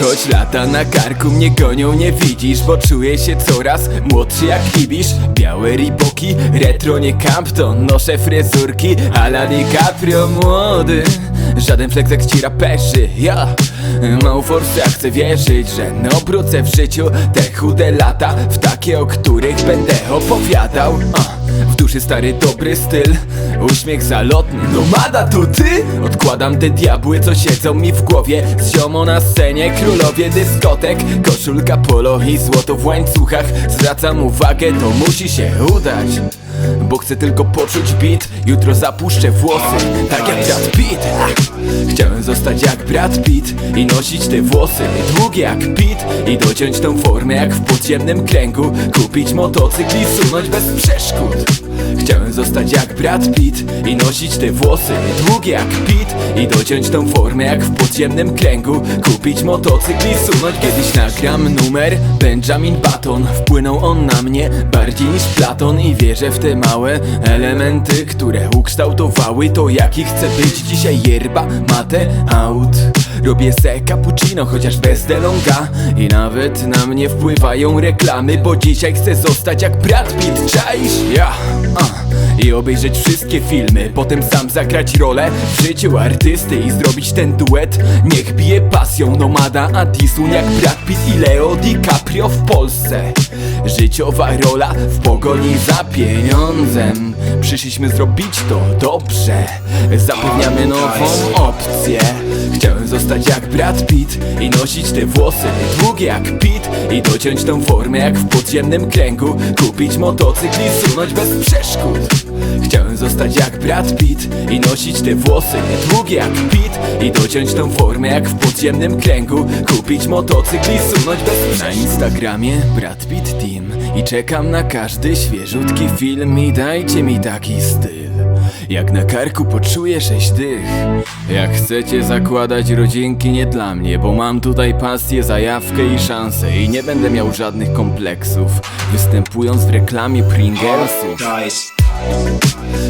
Choć lata na karku mnie gonią, nie widzisz Bo czuję się coraz młodszy jak Ibisz Białe riboki, retro nie Campton Noszę fryzurki. A la DiCaprio młody Żaden flex jak ci raperzy, ja Mało forsy, ja chcę wierzyć, że no obrócę w życiu Te chude lata, w takie, o których będę opowiadał. A, W duszy stary dobry styl Uśmiech zalotny, nomada to ty? Odkładam te diabły, co siedzą mi w głowie. Z ziomo na scenie, królowie dyskotek. Koszulka polo i złoto w łańcuchach. Zwracam uwagę, to musi się udać. Bo chcę tylko poczuć beat. Jutro zapuszczę włosy Tak jak Brad Pitt. Chciałem zostać jak Brad Pitt I nosić te włosy długie jak Pitt. I dociąć tą formę jak w podziemnym kręgu. Kupić motocykl i sunąć bez przeszkód Chciałem zostać jak Brad Pitt I nosić te włosy długie jak Pitt I dociąć tą formę jak w podziemnym kręgu Kupić motocykl i sunąć. Kiedyś nagram numer Benjamin Button. Wpłynął on na mnie bardziej niż Platon I wierzę w te małe elementy Które ukształtowały to jaki chcę być. Dzisiaj yerba, mate, aut Robię se cappuccino, chociaż bez delonga. I nawet na mnie wpływają reklamy Bo dzisiaj chcę zostać jak Brad Pitt, czaisz? Ja, a i obejrzeć wszystkie filmy Potem sam zagrać rolę w życiu artysty I zrobić ten duet. Niech bije pasją nomada Adisun jak Brad Pitt i Leo DiCaprio w Polsce. Życiowa rola w pogoni za pieniądzem. Przyszliśmy zrobić to dobrze. Zapewniamy nową opcję. Chciałem zostać jak Brad Pitt I nosić te włosy długie jak Pitt I dociąć tą formę jak w podziemnym kręgu. Kupić motocykl i sunąć bez przeszkód Chciałem zostać jak Brad Pitt I nosić te włosy długie jak Pitt I dociąć tą formę jak w podziemnym kręgu Kupić motocykl i sunąć bez Na Instagramie Brad Pitt Team I czekam na każdy świeżutki film I dajcie mi taki styl. Jak na karku poczuję sześć dych. Jak chcecie zakładać rodzinki nie dla mnie Bo mam tutaj pasję, zajawkę i szansę I nie będę miał żadnych kompleksów Występując w reklamie Pringlesu Guys.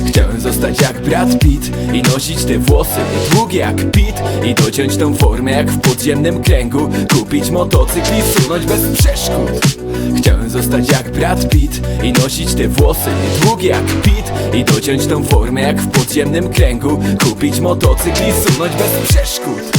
Chciałem zostać jak Brad Pitt I nosić te włosy długie jak Pitt I dociąć tą formę jak w podziemnym kręgu Kupić motocykl i sunąć bez przeszkód. Chciałem zostać jak Brad Pitt I nosić te włosy długie jak Pitt I dociąć tą formę jak w podziemnym kręgu Kupić motocykl i sunąć bez przeszkód